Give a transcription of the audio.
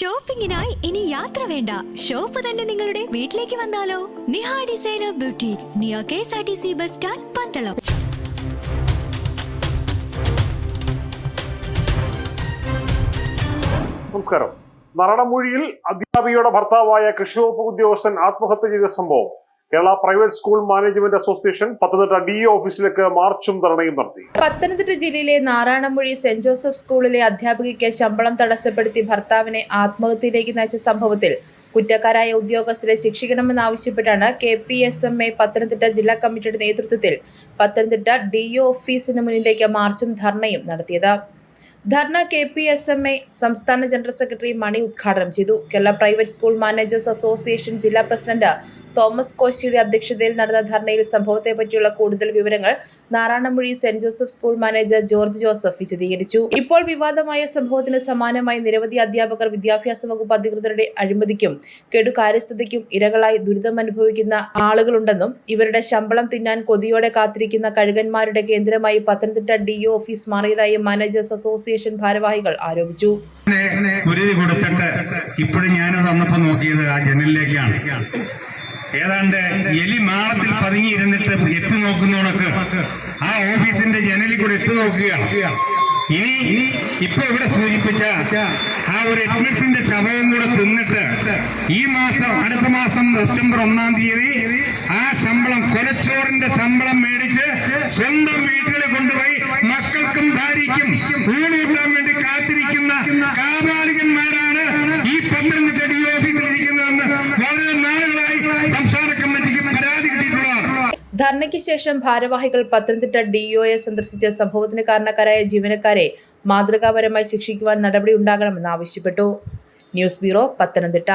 ഷോപ്പിംഗിനായി ഇനി യാത്ര വേണ്ട. ഷോപ്പ് തന്നെ നിങ്ങളുടെ വീട്ടിലേക്ക് വന്നാലോ? നിഹാ ഡിസൈനർ ബ്യൂട്ടി നിയോ K S R T C bus stand Pandalam. നമസ്കാരം. മരണമൊഴിയിൽ അധ്യാപികയുടെ ഭർത്താവായ കൃഷിവകുപ്പ് ഉദ്യോഗസ്ഥൻ ആത്മഹത്യ ചെയ്ത സംഭവം. Kerala private school management association Pathanamthitta D ഓഫീസിലേക്ക് മാർച്ചും ധർണയും നടത്തി. പത്തനംതിട്ട ജില്ലയിലെ നാരായണമൊഴി സെന്റ് ജോസഫ് സ്കൂളിലെ അധ്യാപികയ്ക്ക് ശമ്പളം തടസ്സപ്പെടുത്തി ഭർത്താവിനെ ആത്മഹത്യയിലേക്ക് നയിച്ച സംഭവത്തിൽ കുറ്റക്കാരായ ഉദ്യോഗസ്ഥരെ ശിക്ഷിക്കണമെന്നാവശ്യപ്പെട്ടാണ് K P S M A Pathanamthitta ജില്ലാ കമ്മിറ്റിയുടെ നേതൃത്വത്തിൽ പത്തനംതിട്ട ഡി ഓഫീസിന് മുന്നിലേക്ക് മാർച്ചും ധർണയും നടത്തിയത്. ധർണ K P S M A സംസ്ഥാന ജനറൽ സെക്രട്ടറി മണി ഉദ്ഘാടനം ചെയ്തു. Kerala private school managers association ജില്ലാ പ്രസിഡന്റ് തോമസ് കോശിയുടെ അധ്യക്ഷതയിൽ നടന്ന ധർണയിൽ സംഭവത്തെ പറ്റിയുള്ള കൂടുതൽ വിവരങ്ങൾ Narayanamozhi saint Joseph school manager George Joseph വിശദീകരിച്ചു. ഇപ്പോൾ വിവാദമായ സംഭവത്തിന് സമാനമായി നിരവധി അധ്യാപകർ വിദ്യാഭ്യാസ വകുപ്പ് അധികൃതരുടെ അഴിമതിക്കും കെടുകാര്യസ്ഥതയ്ക്കും ഇരകളായി ദുരിതം അനുഭവിക്കുന്ന ആളുകളുണ്ടെന്നും ഇവരുടെ ശമ്പളം തിന്നാൻ കൊതിയോടെ കാത്തിരിക്കുന്ന കഴുകന്മാരുടെ കേന്ദ്രമായി പത്തനംതിട്ട ഡിഒ ഓഫീസ് മാറിയതായി മാനേജേഴ്സ് അസോസിയേഷൻ ഭാരവാഹികൾ ആരോപിച്ചു. കൊടുത്തിട്ട് ഇപ്പോഴും ഞാനത് വന്നപ്പോ നോക്കിയത് ആ ജനലിലേക്കാണ്. ഏതാണ്ട് എലി മാളത്തിൽ പതുങ്ങിയിരുന്നിട്ട് എത്തി നോക്കുന്നവണക്ക് ആ ഓഫീസിന്റെ ജനലിൽ കൂടെ എത്തി നോക്കുകയാണ്. ഇനി ഇപ്പൊ ഇവിടെ സൂചിപ്പിച്ച ആ ഒരു എഡ്മിറ്റ്സിന്റെ ശവവും കൂടെ തിന്നിട്ട് ഈ മാസം അടുത്ത മാസം സെപ്റ്റംബർ ഒന്നാം തീയതി ആ ശമ്പളം കൊലച്ചോറിന്റെ ശമ്പളം മേടിച്ച് സ്വന്തം വീട്ടിൽ കൊണ്ടുപോയി മക്കൾക്കും ഭാര്യയ്ക്കും കിട്ടാൻ വേണ്ടി കാത്തിരിക്കുന്ന കാപാലികന്മാരാണ് ഈ പത്തനംതിട്ട ഡി ഓഫീസിലിരിക്കുന്നതെന്ന് വളരെ നാളുകളായി സംസ്ഥാന കമ്മിറ്റിക്ക് പരാതി കിട്ടിയിട്ടുള്ളതാണ് ധർണയ്ക്ക് ശേഷം ഭാരവാഹികൾ പത്തനംതിട്ട ഡിഒയെ സന്ദർശിച്ച സംഭവത്തിന് കാരണക്കാരായ ജീവനക്കാരെ മാതൃകാപരമായി ശിക്ഷിക്കുവാൻ നടപടി ഉണ്ടാകണമെന്ന് ആവശ്യപ്പെട്ടു. News bureau Pathanamthitta.